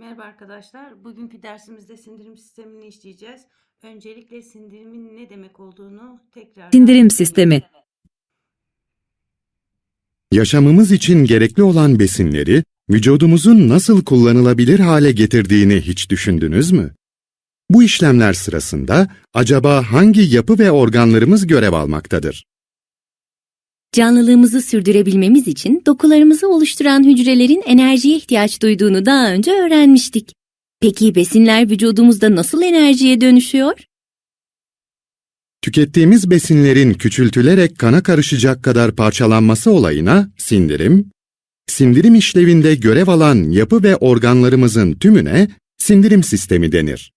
Merhaba arkadaşlar. Bugünkü dersimizde sindirim sistemini işleyeceğiz. Öncelikle sindirimin ne demek olduğunu tekrar Sindirim sistemi. Yaşamımız için gerekli olan besinleri vücudumuzun nasıl kullanılabilir hale getirdiğini hiç düşündünüz mü? Bu işlemler sırasında acaba hangi yapı ve organlarımız görev almaktadır? Canlılığımızı sürdürebilmemiz için dokularımızı oluşturan hücrelerin enerjiye ihtiyaç duyduğunu daha önce öğrenmiştik. Peki besinler vücudumuzda nasıl enerjiye dönüşüyor? Tükettiğimiz besinlerin küçültülerek kana karışacak kadar parçalanması olayına sindirim, sindirim işlevinde görev alan yapı ve organlarımızın tümüne sindirim sistemi denir.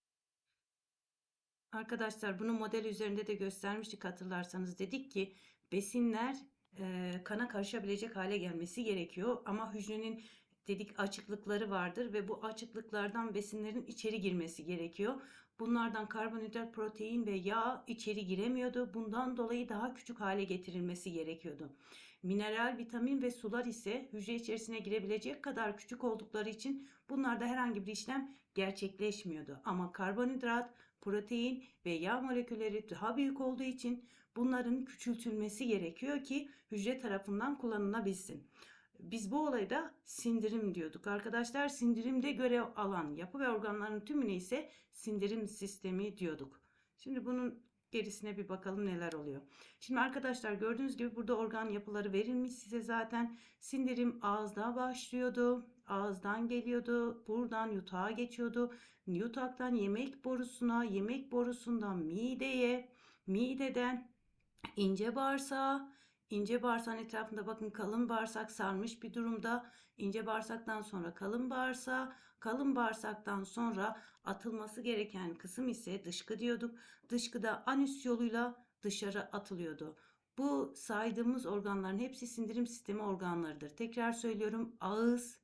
Arkadaşlar bunu model üzerinde de göstermiştik hatırlarsanız. Dedik ki besinler e, kana karışabilecek hale gelmesi gerekiyor. Ama hücrenin dedik açıklıkları vardır ve bu açıklıklardan besinlerin içeri girmesi gerekiyor. Bunlardan karbonhidrat, protein ve yağ içeri giremiyordu. Bundan dolayı daha küçük hale getirilmesi gerekiyordu. Mineral, vitamin ve sular ise hücre içerisine girebilecek kadar küçük oldukları için bunlarda herhangi bir işlem gerçekleşmiyordu. Ama karbonhidrat, protein ve yağ molekülleri daha büyük olduğu için bunların küçültülmesi gerekiyor ki hücre tarafından kullanılabilsin. Biz bu olayda sindirim diyorduk. Arkadaşlar sindirimde görev alan yapı ve organların tümüne ise sindirim sistemi diyorduk. Şimdi bunun gerisine bir bakalım neler oluyor. Şimdi arkadaşlar gördüğünüz gibi burada organ yapıları verilmiş size zaten. Sindirim ağızda başlıyordu. Ağızdan geliyordu. Buradan yutağa geçiyordu. Yutaktan yemek borusuna, yemek borusundan mideye, mideden ince bağırsağa, ince bağırsağın etrafında bakın kalın bağırsak sarmış bir durumda. İnce bağırsaktan sonra kalın bağırsağa, kalın bağırsaktan sonra atılması gereken kısım ise dışkı diyorduk. Dışkıda anüs yoluyla dışarı atılıyordu. Bu saydığımız organların hepsi sindirim sistemi organlarıdır. Tekrar söylüyorum ağız,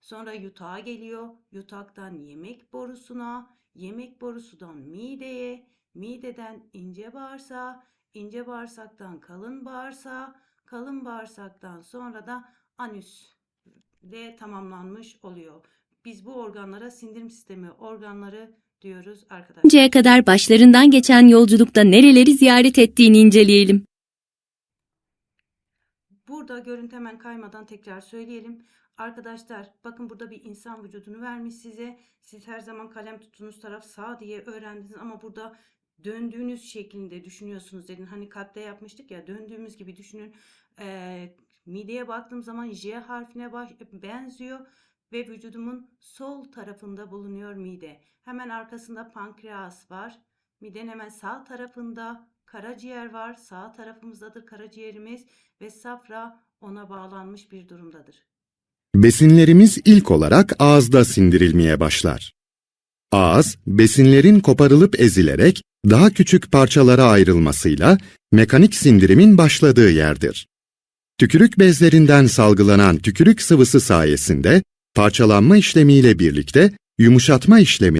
Sonra yutağa geliyor. Yutaktan yemek borusuna, yemek borusundan mideye, mideden ince bağırsağa, ince bağırsaktan kalın bağırsağa, kalın bağırsaktan sonra da anüs ile tamamlanmış oluyor. Biz bu organlara sindirim sistemi organları diyoruz arkadaşlar. Şimdiye kadar başlarından geçen yolculukta nereleri ziyaret ettiğini inceleyelim. Burada görüntü hemen kaymadan tekrar söyleyelim. Arkadaşlar bakın burada bir insan vücudunu vermiş size. Siz her zaman kalem tuttuğunuz taraf sağ diye öğrendiniz ama burada döndüğünüz şeklinde düşünüyorsunuz dedin. Hani kalpte yapmıştık ya döndüğümüz gibi düşünün. Ee, mideye baktığım zaman J harfine benziyor ve vücudumun sol tarafında bulunuyor mide. Hemen arkasında pankreas var. Midenin hemen sağ tarafında karaciğer var. Sağ tarafımızdadır karaciğerimiz ve safra ona bağlanmış bir durumdadır. Besinlerimiz ilk olarak ağızda sindirilmeye başlar. Ağız, besinlerin koparılıp ezilerek daha küçük parçalara ayrılmasıyla mekanik sindirimin başladığı yerdir. Tükürük bezlerinden salgılanan tükürük sıvısı sayesinde parçalanma işlemiyle birlikte yumuşatma işlemi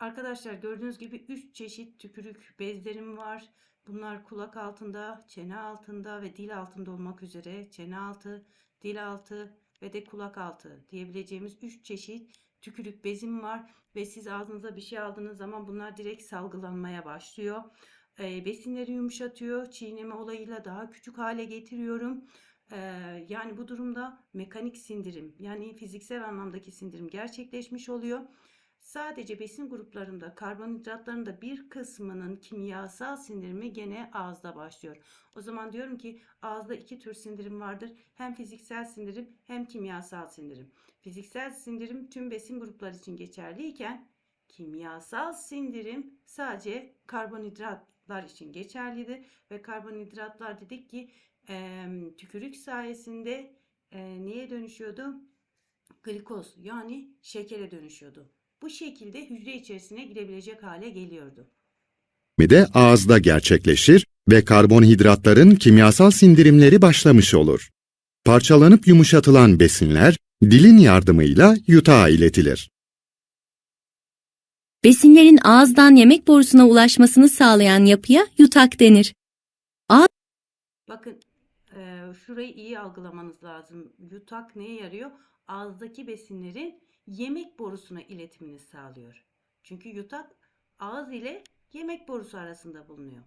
Arkadaşlar gördüğünüz gibi 3 çeşit tükürük bezlerim var. Bunlar kulak altında, çene altında ve dil altında olmak üzere çene altı, dil altı ve de kulak altı diyebileceğimiz 3 çeşit tükürük bezim var ve siz ağzınıza bir şey aldığınız zaman bunlar direkt salgılanmaya başlıyor. Ee, besinleri yumuşatıyor, çiğneme olayıyla daha küçük hale getiriyorum. Yani bu durumda mekanik sindirim yani fiziksel anlamdaki sindirim gerçekleşmiş oluyor. Sadece besin gruplarında karbonhidratların da bir kısmının kimyasal sindirimi gene ağızda başlıyor. O zaman diyorum ki ağızda iki tür sindirim vardır. Hem fiziksel sindirim hem kimyasal sindirim. Fiziksel sindirim tüm besin grupları için geçerliyken kimyasal sindirim sadece karbonhidratlar için geçerlidir. Ve karbonhidratlar dedik ki e, tükürük sayesinde e, neye dönüşüyordu? Glikoz yani şekere dönüşüyordu. Bu şekilde hücre içerisine girebilecek hale geliyordu. de ağızda gerçekleşir ve karbonhidratların kimyasal sindirimleri başlamış olur. Parçalanıp yumuşatılan besinler dilin yardımıyla yutağa iletilir. Besinlerin ağızdan yemek borusuna ulaşmasını sağlayan yapıya yutak denir. Bakın eee, şurayı iyi algılamanız lazım. Yutak neye yarıyor? ağızdaki besinlerin yemek borusuna iletimini sağlıyor. Çünkü yutak ağız ile yemek borusu arasında bulunuyor.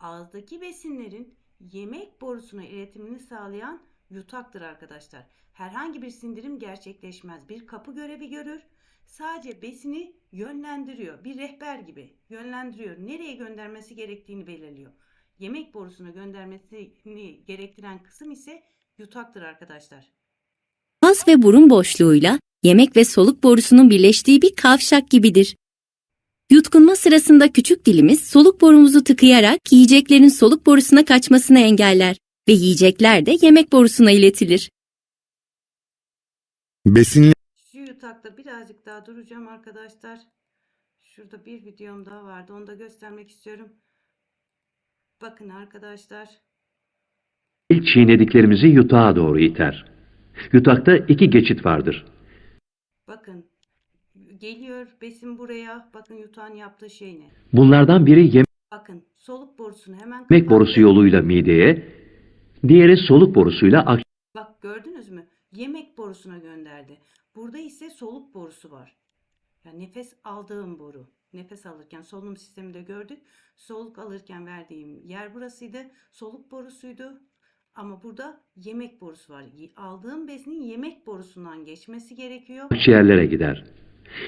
Ağızdaki besinlerin yemek borusuna iletimini sağlayan yutaktır arkadaşlar. Herhangi bir sindirim gerçekleşmez. Bir kapı görevi görür. Sadece besini yönlendiriyor. Bir rehber gibi yönlendiriyor. Nereye göndermesi gerektiğini belirliyor. Yemek borusuna göndermesini gerektiren kısım ise yutaktır arkadaşlar. Ağız ve burun boşluğuyla yemek ve soluk borusunun birleştiği bir kavşak gibidir. Yutkunma sırasında küçük dilimiz soluk borumuzu tıkayarak yiyeceklerin soluk borusuna kaçmasını engeller ve yiyecekler de yemek borusuna iletilir. Besinler Şu yutakta birazcık daha duracağım arkadaşlar. Şurada bir videom daha vardı. Onu da göstermek istiyorum. Bakın arkadaşlar. İlk çiğnediklerimizi yutağa doğru iter. Yutakta iki geçit vardır. Bakın. Geliyor besin buraya. Bakın yutağın yaptığı şey ne? Bunlardan biri Bakın soluk borusunu hemen yemek borusu kapattı. yoluyla mideye, diğeri soluk borusuyla Bak gördünüz mü? Yemek borusuna gönderdi. Burada ise soluk borusu var. Yani nefes aldığım boru. Nefes alırken solunum sisteminde gördük. Soluk alırken verdiğim yer burasıydı. Soluk borusuydu. Ama burada yemek borusu var. Aldığım besinin yemek borusundan geçmesi gerekiyor. akciğerlere gider.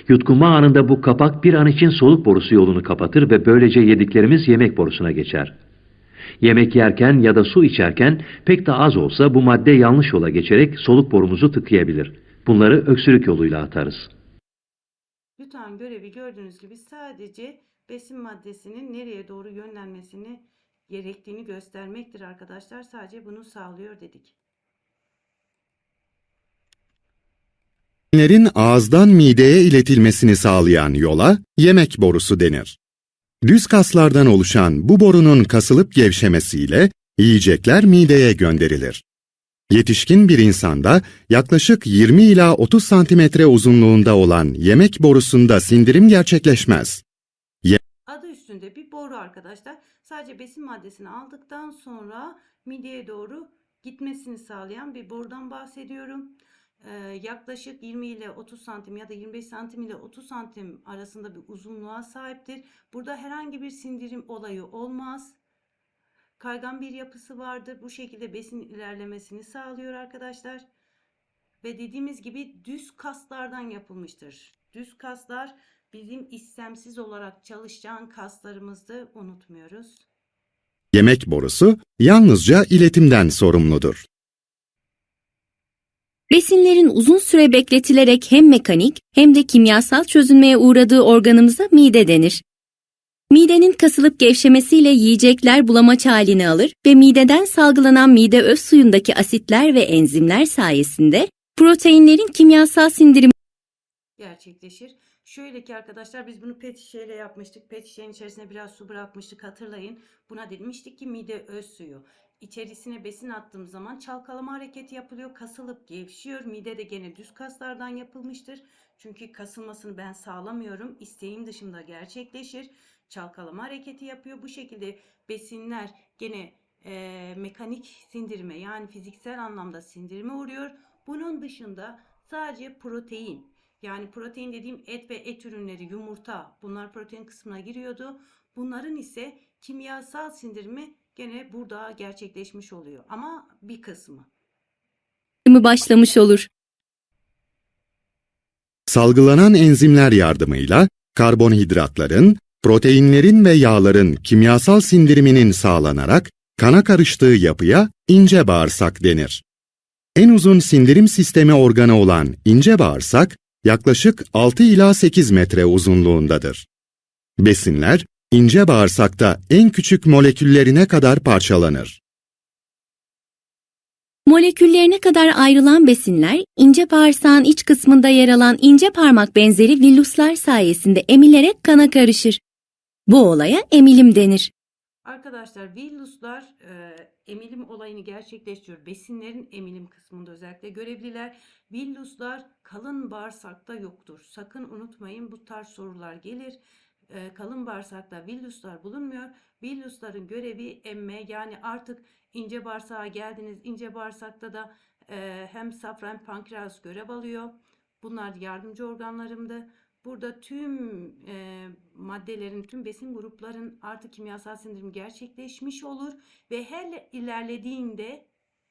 Yutkunma anında bu kapak bir an için soluk borusu yolunu kapatır ve böylece yediklerimiz yemek borusuna geçer. Yemek yerken ya da su içerken pek de az olsa bu madde yanlış yola geçerek soluk borumuzu tıkayabilir. Bunları öksürük yoluyla atarız. Yutağın görevi gördüğünüz gibi sadece besin maddesinin nereye doğru yönlenmesini gerektiğini göstermektir arkadaşlar. Sadece bunu sağlıyor dedik. besinlerin ağızdan mideye iletilmesini sağlayan yola yemek borusu denir. Düz kaslardan oluşan bu borunun kasılıp gevşemesiyle yiyecekler mideye gönderilir. Yetişkin bir insanda yaklaşık 20 ila 30 santimetre uzunluğunda olan yemek borusunda sindirim gerçekleşmez. Adı üstünde bir boru arkadaşlar. Sadece besin maddesini aldıktan sonra mideye doğru gitmesini sağlayan bir borudan bahsediyorum. Ee, yaklaşık 20 ile 30 santim ya da 25 santim ile 30 santim arasında bir uzunluğa sahiptir. Burada herhangi bir sindirim olayı olmaz. Kaygan bir yapısı vardır. Bu şekilde besin ilerlemesini sağlıyor arkadaşlar. Ve dediğimiz gibi düz kaslardan yapılmıştır. Düz kaslar bizim istemsiz olarak çalışan kaslarımızdı unutmuyoruz. Yemek borusu yalnızca iletimden sorumludur. Besinlerin uzun süre bekletilerek hem mekanik hem de kimyasal çözünmeye uğradığı organımıza mide denir. Midenin kasılıp gevşemesiyle yiyecekler bulamaç halini alır ve mideden salgılanan mide öz suyundaki asitler ve enzimler sayesinde proteinlerin kimyasal sindirimi gerçekleşir. Şöyle ki arkadaşlar biz bunu pet şişeyle yapmıştık. Pet şişenin içerisine biraz su bırakmıştık hatırlayın. Buna demiştik ki mide öz suyu. İçerisine besin attığım zaman çalkalama hareketi yapılıyor. Kasılıp gevşiyor. Mide de gene düz kaslardan yapılmıştır. Çünkü kasılmasını ben sağlamıyorum. İsteğim dışında gerçekleşir. Çalkalama hareketi yapıyor. Bu şekilde besinler gene eee, mekanik sindirime yani fiziksel anlamda sindirime uğruyor. Bunun dışında sadece protein yani protein dediğim et ve et ürünleri, yumurta bunlar protein kısmına giriyordu. Bunların ise kimyasal sindirimi gene burada gerçekleşmiş oluyor ama bir kısmı. başlamış olur. Salgılanan enzimler yardımıyla karbonhidratların, proteinlerin ve yağların kimyasal sindiriminin sağlanarak kana karıştığı yapıya ince bağırsak denir. En uzun sindirim sistemi organı olan ince bağırsak yaklaşık 6 ila 8 metre uzunluğundadır. Besinler ince bağırsakta en küçük moleküllerine kadar parçalanır. Moleküllerine kadar ayrılan besinler ince bağırsağın iç kısmında yer alan ince parmak benzeri villuslar sayesinde emilerek kana karışır. Bu olaya emilim denir. Arkadaşlar villuslar e, emilim olayını gerçekleştiriyor. Besinlerin emilim kısmında özellikle görevliler. Villuslar kalın bağırsakta yoktur. Sakın unutmayın bu tarz sorular gelir. E, kalın bağırsakta villuslar bulunmuyor. Villusların görevi emme yani artık ince bağırsağa geldiniz. İnce bağırsakta da e, hem safra hem pankreas görev alıyor. Bunlar yardımcı organlarımdı. Burada tüm e, maddelerin, tüm besin grupların artık kimyasal sindirim gerçekleşmiş olur ve her ilerlediğinde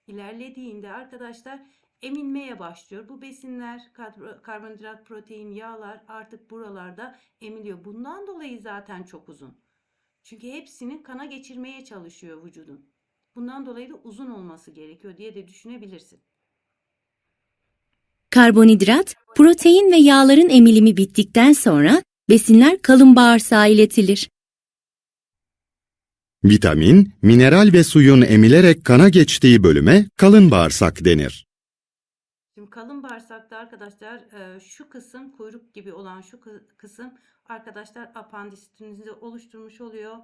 ilerlediğinde arkadaşlar emilmeye başlıyor. Bu besinler, karbon- karbonhidrat, protein, yağlar artık buralarda emiliyor. Bundan dolayı zaten çok uzun. Çünkü hepsini kana geçirmeye çalışıyor vücudun. Bundan dolayı da uzun olması gerekiyor diye de düşünebilirsin. Karbonhidrat, protein ve yağların emilimi bittikten sonra besinler kalın bağırsağa iletilir. Vitamin, mineral ve suyun emilerek kana geçtiği bölüme kalın bağırsak denir. Şimdi kalın bağırsakta arkadaşlar e, şu kısım kuyruk gibi olan şu kı- kısım arkadaşlar apandisitinizi oluşturmuş oluyor.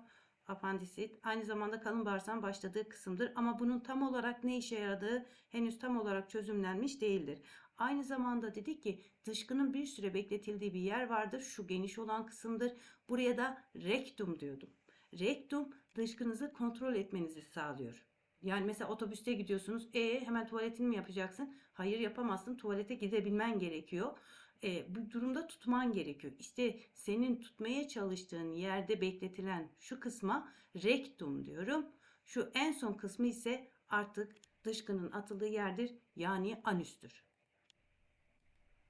Apandisit aynı zamanda kalın bağırsağın başladığı kısımdır ama bunun tam olarak ne işe yaradığı henüz tam olarak çözümlenmiş değildir. Aynı zamanda dedik ki dışkının bir süre bekletildiği bir yer vardır. Şu geniş olan kısımdır. Buraya da rektum diyordum. Rektum dışkınızı kontrol etmenizi sağlıyor. Yani mesela otobüste gidiyorsunuz. E hemen tuvaletini mi yapacaksın? Hayır yapamazsın. Tuvalete gidebilmen gerekiyor. E, bu durumda tutman gerekiyor. İşte senin tutmaya çalıştığın yerde bekletilen şu kısma rektum diyorum. Şu en son kısmı ise artık dışkının atıldığı yerdir. Yani anüstür.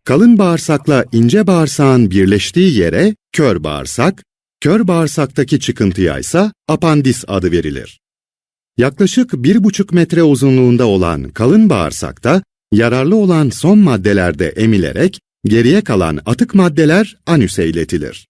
Kalın bağırsakla ince bağırsağın birleştiği yere kör bağırsak, kör bağırsaktaki çıkıntıya ise apandis adı verilir. Yaklaşık 1,5 metre uzunluğunda olan kalın bağırsakta yararlı olan son maddelerde emilerek geriye kalan atık maddeler anüse iletilir.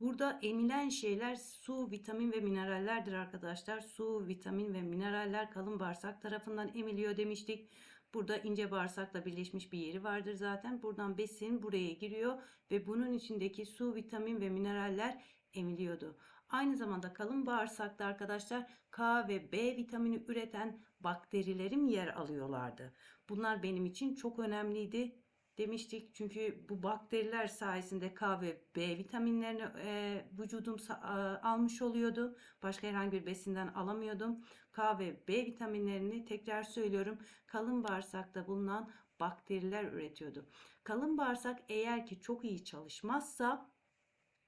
Burada emilen şeyler su, vitamin ve minerallerdir arkadaşlar. Su, vitamin ve mineraller kalın bağırsak tarafından emiliyor demiştik. Burada ince bağırsakla birleşmiş bir yeri vardır zaten. Buradan besin buraya giriyor ve bunun içindeki su, vitamin ve mineraller emiliyordu. Aynı zamanda kalın bağırsakta arkadaşlar K ve B vitamini üreten bakterilerim yer alıyorlardı. Bunlar benim için çok önemliydi demiştik. Çünkü bu bakteriler sayesinde K ve B vitaminlerini e, vücudum a- almış oluyordu. Başka herhangi bir besinden alamıyordum. K ve B vitaminlerini tekrar söylüyorum. Kalın bağırsakta bulunan bakteriler üretiyordu. Kalın bağırsak eğer ki çok iyi çalışmazsa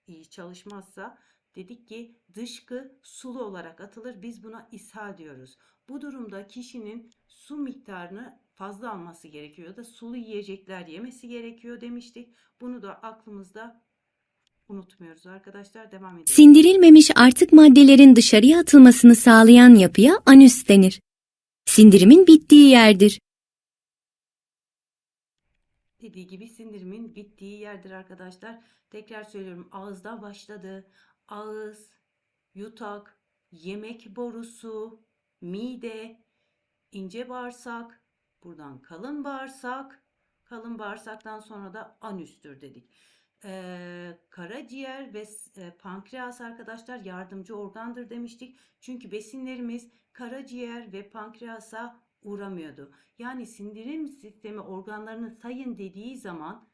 iyi çalışmazsa dedik ki dışkı sulu olarak atılır. Biz buna ishal diyoruz. Bu durumda kişinin su miktarını fazla alması gerekiyor da sulu yiyecekler yemesi gerekiyor demiştik. Bunu da aklımızda unutmuyoruz arkadaşlar. Devam edelim. Sindirilmemiş artık maddelerin dışarıya atılmasını sağlayan yapıya anüs denir. Sindirimin bittiği yerdir. Dediği gibi sindirimin bittiği yerdir arkadaşlar. Tekrar söylüyorum ağızda başladı. Ağız, yutak, yemek borusu, mide, ince bağırsak, buradan kalın bağırsak, kalın bağırsaktan sonra da anüstür dedik. Ee, karaciğer ve e, pankreas arkadaşlar yardımcı organdır demiştik. Çünkü besinlerimiz karaciğer ve pankreasa uğramıyordu. Yani sindirim sistemi organlarını sayın dediği zaman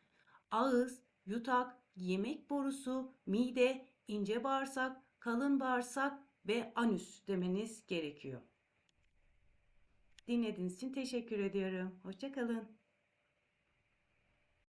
ağız, yutak, yemek borusu, mide, ince bağırsak, kalın bağırsak ve anüs demeniz gerekiyor. Dinlediğiniz için teşekkür ediyorum. Hoşçakalın.